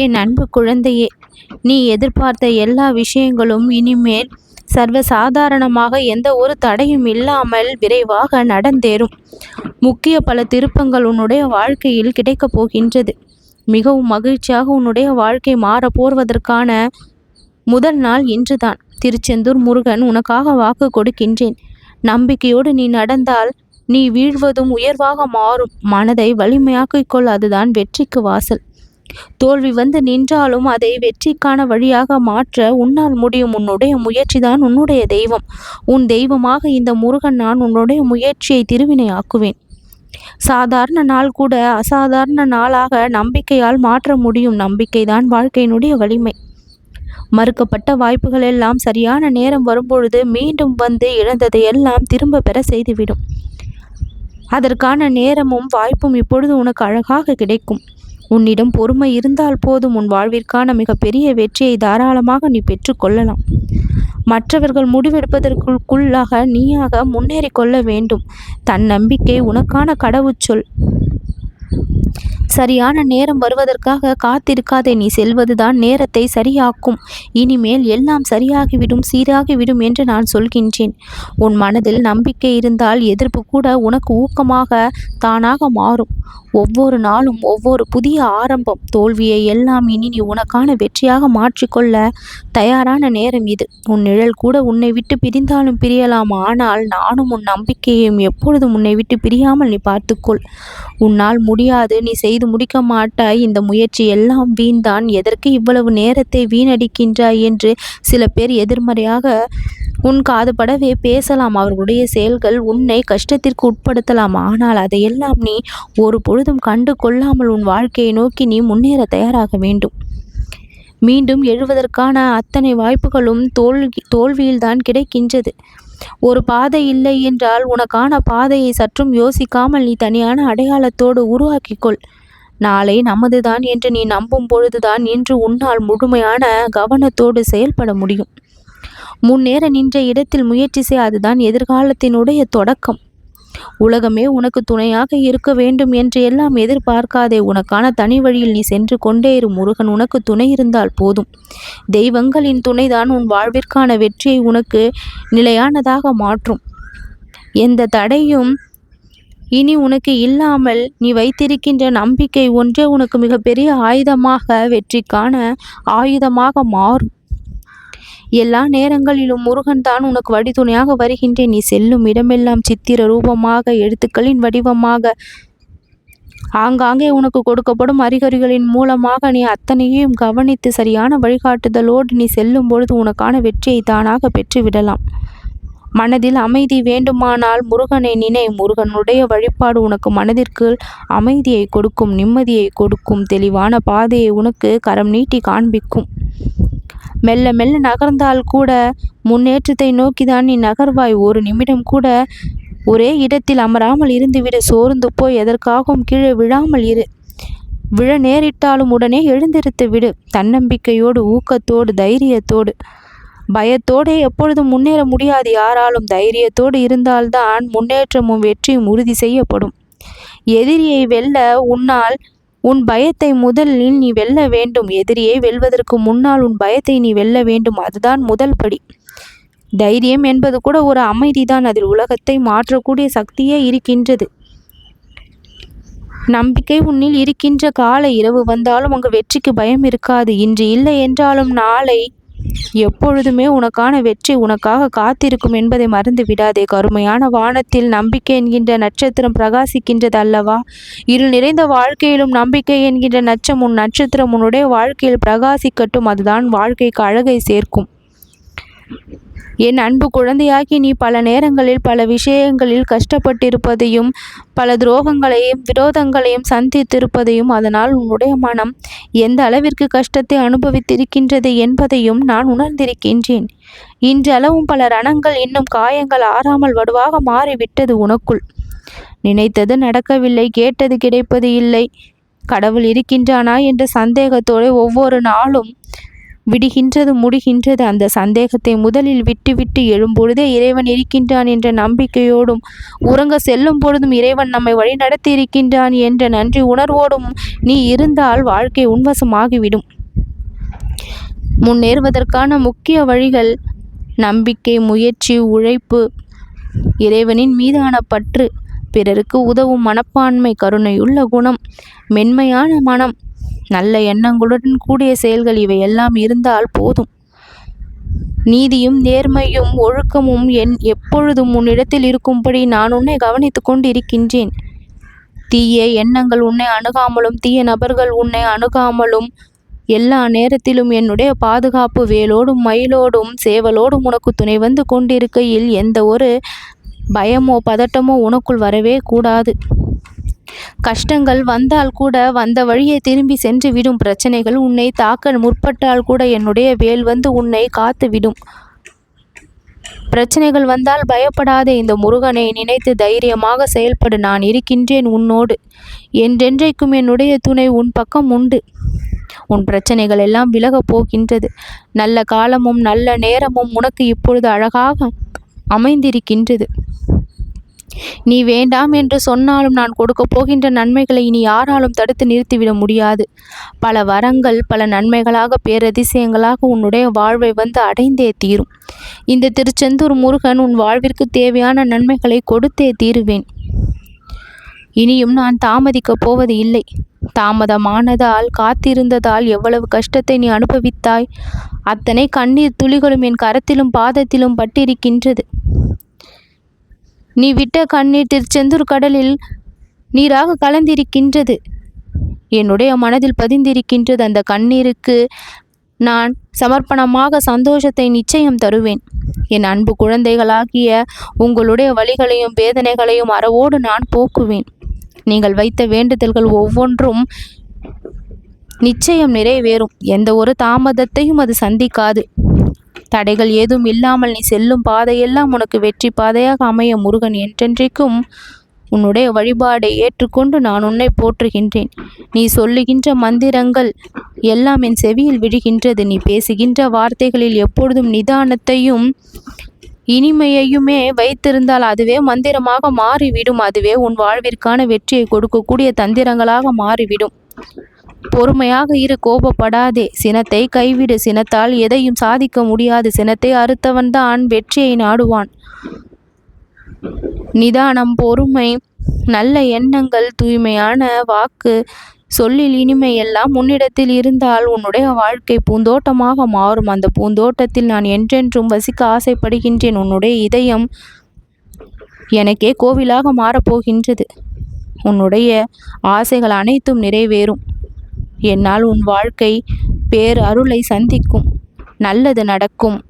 என் அன்பு குழந்தையே நீ எதிர்பார்த்த எல்லா விஷயங்களும் இனிமேல் சர்வ சாதாரணமாக எந்த ஒரு தடையும் இல்லாமல் விரைவாக நடந்தேறும். முக்கிய பல திருப்பங்கள் உன்னுடைய வாழ்க்கையில் கிடைக்கப் போகின்றது. மிகவும் மகிழ்ச்சியாக உன்னுடைய வாழ்க்கை மாறப் போர்வதற்கான முதல் நாள் இன்றுதான். திருச்செந்தூர் முருகன் உனக்காக வாக்கு கொடுக்கின்றேன். நம்பிக்கையோடு நீ நடந்தால் நீ வீழ்வதும் உயர்வாக மாறும். மனதை வலிமையாக்கிக் கொள் அதுதான் வெற்றிக்கு வாசல். தோல்வி வந்து நின்றாலும் அதை வெற்றிக்கான வழியாக மாற்ற உன்னால் முடியும். உன்னுடைய முயற்சிதான் உன்னுடைய தெய்வம். உன் தெய்வமாக இந்த முருகன் நான் உன்னுடைய முயற்சியை திருவினையாக்குவேன் சாதாரண நாள் கூட அசாதாரண நாளாக நம்பிக்கையால் மாற்ற முடியும். நம்பிக்கைதான் வாழ்க்கையினுடைய வலிமை. மறுக்கப்பட்ட வாய்ப்புகள் எல்லாம் சரியான நேரம் வரும்பொழுது மீண்டும் வந்து இழந்ததை எல்லாம் திரும்ப பெற செய்துவிடும். அதற்கான நேரமும் வாய்ப்பும் இப்பொழுது உனக்கு அழகாக கிடைக்கும். உன்னிடம் பொறுமை இருந்தால் போதும். உன் வாழ்விற்கான மிகப்பெரிய வெற்றியை தாராளமாக நீ பெற்றுக்கொள்ளலாம் மற்றவர்கள் முடிவெடுப்பதற்குள்ளாக நீயாக முன்னேறி கொள்ள வேண்டும். தன் நம்பிக்கை உனக்கான கடவுச்சொல். சரியான நேரம் வருவதற்காக காத்திருக்காதே நீ செல்வதுதான் நேரத்தை சரியாக்கும். இனிமேல் எல்லாம் சரியாகிவிடும் சீராகிவிடும் என்று நான் சொல்கின்றேன். உன் மனதில் நம்பிக்கை இருந்தால் எதிர்ப்பு கூட உனக்கு ஊக்கமாக தானாக மாறும். ஒவ்வொரு நாளும் ஒவ்வொரு புதிய ஆரம்பம் தோல்வியை எல்லாம் இனி நீ உனக்கான வெற்றியாக மாற்றிக்கொள்ள தயாரான நேரம் இது. உன் நிழல் கூட உன்னை விட்டு பிரிந்தாலும் பிரியலாம் ஆனால் நானும் உன் நம்பிக்கையையும் எப்பொழுதும் உன்னை விட்டு பிரியாமல் நீ பார்த்துக்கொள். உன்னால் முடியாது நீ செய்து முடிக்க மாட்டாய். இந்த முயற்சி எல்லாம் வீண்தான். எதற்கு இவ்வளவு நேரத்தை வீணடிக்கின்றாய் என்று சில பேர் எதிர்மறையாக உன் காதுபடவே பேசலாம். அவர்களுடைய செயல்கள் உன்னை கஷ்டத்திற்கு உட்படுத்தலாம். ஆனால் அதையெல்லாம் நீ ஒரு பொழுதும் கண்டு கொள்ளாமல் உன் வாழ்க்கையை நோக்கி நீ முன்னேற தயாராக வேண்டும். மீண்டும் எழுவதற்கான அத்தனை வாய்ப்புகளும் தோல்வி தோல்வியில்தான் கிடைக்கின்றது. ஒரு பாதை இல்லை என்றால் உனக்கான பாதையை சற்றும் யோசிக்காமல் நீ தனியான அடையாளத்தோடு உருவாக்கிக்கொள். நாளை நமதுதான் என்று நீ நம்பும் பொழுதுதான் இன்று உன்னால் முழுமையான கவனத்தோடு செயல்பட முடியும். முன்னேற நின்ற இடத்தில் முயற்சி செய்ய அதுதான் எதிர்காலத்தினுடைய தொடக்கம். உலகமே உனக்கு துணையாக இருக்க வேண்டும் என்று எல்லாம் எதிர்பார்க்காதே. உனக்கான தனி வழியில் நீ சென்று கொண்டே இரு. முருகன் உனக்கு துணை இருந்தால் போதும். தெய்வங்களின் துணைதான் உன் வாழ்விற்கான வெற்றியை உனக்கு நிலையானதாக மாற்றும். எந்த தடையும் இனி உனக்கு இல்லாமல் நீ வைத்திருக்கின்ற நம்பிக்கை ஒன்றே உனக்கு மிகப்பெரிய ஆயுதமாக வெற்றிக்கான ஆயுதமாக மாறும். எல்லா நேரங்களிலும் முருகன் தான் உனக்கு வழித்துணையாக வருகின்றேன். நீ செல்லும் இடமெல்லாம் சித்திர ரூபமாக எழுத்துக்களின் வடிவமாக. ஆங்காங்கே உனக்கு கொடுக்கப்படும் அறிகுறிகளின் மூலமாக நீ அத்தனையும் கவனித்து சரியான வழிகாட்டுதலோடு நீ செல்லும் பொழுது உனக்கான வெற்றியை தானாக பெற்றுவிடலாம். மனதில் அமைதி வேண்டுமானால் முருகனை நினை. முருகனுடைய வழிபாடு உனக்கு மனதிற்கு அமைதியை கொடுக்கும் நிம்மதியை கொடுக்கும் தெளிவான பாதையை உனக்கு கரம் நீட்டி காண்பிக்கும். மெல்ல மெல்ல நகர்ந்தால் கூட முன்னேற்றத்தை நோக்கிதான் நீ நகர்வாய். ஒரு நிமிடம் கூட ஒரே இடத்தில் அமராமல் இருந்துவிட. சோர்ந்து போய் எதற்காகவும் கீழே விழாமல் இரு. விழ நேரிட்டாலும் உடனே எழுந்திருத்து விடு. தன்னம்பிக்கையோடு ஊக்கத்தோடு தைரியத்தோடு. பயத்தோடு எப்பொழுதும் முன்னேற முடியாது. யாராலும் தைரியத்தோடு இருந்தால்தான் முன்னேற்றமும் வெற்றியும் உறுதி செய்யப்படும். எதிரியை வெல்ல உன்னால் உன் பயத்தை முதலில் நீ வெல்ல வேண்டும். எதிரியை வெல்வதற்கு முன்னால் உன் பயத்தை நீ வெல்ல வேண்டும். அதுதான் முதல் படி. தைரியம் என்பது கூட ஒரு அமைதிதான். அதில் உலகத்தை மாற்றக்கூடிய சக்தியே இருக்கின்றது. நம்பிக்கை உன்னில் இருக்கின்ற காலை இரவு வந்தாலும் அங்கு வெற்றிக்கு பயம் இருக்காது. இன்று இல்லை என்றாலும் நாளை எப்பொழுதுமே உனக்கான வெற்றி உனக்காக காத்திருக்கும் என்பதை மறந்து விடாதே. கருமையான வானத்தில் நம்பிக்கை என்கின்ற நட்சத்திரம் பிரகாசிக்கின்றது அல்லவா? இருள் நிறைந்த வாழ்க்கையிலும் நம்பிக்கை என்கின்ற நச்சம் உன் நட்சத்திரம் உன்னுடைய வாழ்க்கையில் பிரகாசிக்கட்டும். அதுதான் வாழ்க்கைக்கு அழகை சேர்க்கும். என் அன்பு குழந்தையாகி நீ பல நேரங்களில் பல விஷயங்களில் கஷ்டப்பட்டிருப்பதையும் பல துரோகங்களையும் விரோதங்களையும் சந்தித்திருப்பதையும் அதனால் உன்னுடைய மனம் எந்த அளவிற்கு கஷ்டத்தை அனுபவித்திருக்கின்றது என்பதையும் நான் உணர்ந்திருக்கின்றேன். இன்றளவும் பல ரணங்கள் இன்னும் காயங்கள் ஆறாமல் வடுவாக மாறிவிட்டது உனக்குள். நினைத்தது நடக்கவில்லை கேட்டது கிடைப்பது இல்லை. கடவுள் இருக்கின்றானா என்ற சந்தேகத்தோடு ஒவ்வொரு நாளும் விடுகின்றது முடிகின்றது. அந்த சந்தேகத்தை முதலில் விட்டுவிட்டு எழும்பொழுதே இறைவன் இருக்கின்றான் என்ற நம்பிக்கையோடும் உறங்க செல்லும் பொழுதும் இறைவன் நம்மை வழிநடத்தி இருக்கின்றான் என்ற நன்றி உணர்வோடும் நீ இருந்தால் வாழ்க்கை உன்வசமாகிவிடும். முன்னேறுவதற்கான முக்கிய வழிகள் நம்பிக்கை முயற்சி உழைப்பு இறைவனின் மீதான பற்று பிறருக்கு உதவும் மனப்பான்மை கருணையுள்ள குணம் மென்மையான மனம் நல்ல எண்ணங்களுடன் கூடிய செயல்கள் இவை எல்லாம் இருந்தால் போதும். நீதியும் நேர்மையும் ஒழுக்கமும் என் எப்பொழுதும் உன்னிடத்தில் இருக்கும்படி நான் உன்னை கவனித்துக் கொண்டிருக்கின்றேன். தீய எண்ணங்கள் உன்னை அணுகாமலும் தீய நபர்கள் உன்னை அணுகாமலும் எல்லா நேரத்திலும் என்னுடைய பாதுகாப்பு வேலோடும் மயிலோடும் சேவலோடும் உனக்கு துணை வந்து கொண்டிருக்கையில் எந்த ஒரு பயமோ பதட்டமோ உனக்குள் வரவே கூடாது. கஷ்டங்கள் வந்தால் கூட வந்த வழியை திரும்பி சென்று விடும் பிரச்சனைகள் உன்னை தாக்க முற்பட்டால் கூட என்னுடைய வேல் வந்து உன்னை காத்து விடும். பிரச்சனைகள் வந்தால் பயப்படாத இந்த முருகனை நினைத்து தைரியமாக செயல்படு நான் இருக்கின்றேன் உன்னோடு. என்றென்றைக்கும் என்னுடைய துணை உன் பக்கம் உண்டு. உன் பிரச்சனைகள் எல்லாம் விலகப் போகின்றது. நல்ல காலமும் நல்ல நேரமும் உனக்கு இப்பொழுது அழகாக அமைந்திருக்கின்றது. நீ வேண்டாம் என்று சொன்னாலும் நான் கொடுக்க போகின்ற நன்மைகளை இனி யாராலும் தடுத்து நிறுத்திவிட முடியாது. பல வரங்கள் பல நன்மைகளாக பேரதிசயங்களாக உன்னுடைய வாழ்வை வந்து அடைந்தே தீரும். இந்த திருச்செந்தூர் முருகன் உன் வாழ்விற்கு தேவையான நன்மைகளை கொடுத்தே தீருவேன். இனியும் நான் தாமதிக்கப் போவது இல்லை. தாமதமானதால் காத்திருந்ததால் எவ்வளவு கஷ்டத்தை நீ அனுபவித்தாய். அத்தனை கண்ணீர் துளிகளும் என் கரத்திலும் பாதத்திலும் பட்டிருக்கின்றது. நீ விட்ட கண்ணீர் திருச்செந்தூர் கடலில் நீராக கலந்திருக்கின்றது. என்னுடைய மனதில் பதிந்திருக்கின்றது அந்த கண்ணீருக்கு நான் சமர்ப்பணமாக சந்தோஷத்தை நிச்சயம் தருவேன். என் அன்பு குழந்தைகளாகிய உங்களுடைய வழிகளையும் வேதனைகளையும் அறவோடு நான் போக்குவேன். நீங்கள் வைத்த வேண்டுதல்கள் ஒவ்வொன்றும் நிச்சயம் நிறைவேறும். எந்த ஒரு தாமதத்தையும் அது சந்திக்காது. தடைகள் ஏதும் இல்லாமல் நீ செல்லும் பாதையெல்லாம் உனக்கு வெற்றி பாதையாக அமைய முருகன் என்றென்றைக்கும் உன்னுடைய வழிபாடை ஏற்றுக்கொண்டு நான் உன்னை போற்றுகின்றேன். நீ சொல்லுகின்ற மந்திரங்கள் எல்லாம் என் செவியில் விழுகின்றது. நீ பேசுகின்ற வார்த்தைகளில் எப்பொழுதும் நிதானத்தையும் இனிமையையுமே வைத்திருந்தால் அதுவே மந்திரமாக மாறிவிடும். அதுவே உன் வாழ்விற்கான வெற்றியை கொடுக்கக்கூடிய தந்திரங்களாக மாறிவிடும். பொறுமையாக இரு கோபப்படாதே. சினத்தை கைவிடு. சினத்தால் எதையும் சாதிக்க முடியாது. சினத்தை அறுத்தவன்தான் வெற்றியை நாடுவான். நிதானம் பொறுமை நல்ல எண்ணங்கள் தூய்மையான வாக்கு சொல்லில் இனிமை எல்லாம் உன்னிடத்தில் இருந்தால் உன்னுடைய வாழ்க்கை பூந்தோட்டமாக மாறும். அந்த பூந்தோட்டத்தில் நான் என்றென்றும் வசிக்க ஆசைப்படுகின்றேன். உன்னுடைய இதயம் எனக்கே கோவிலாக மாறப்போகின்றது. உன்னுடைய ஆசைகள் அனைத்தும் நிறைவேறும். என்னால் உன் வாழ்க்கை பேர் அருளை சந்திக்கும். நல்லது நடக்கும்.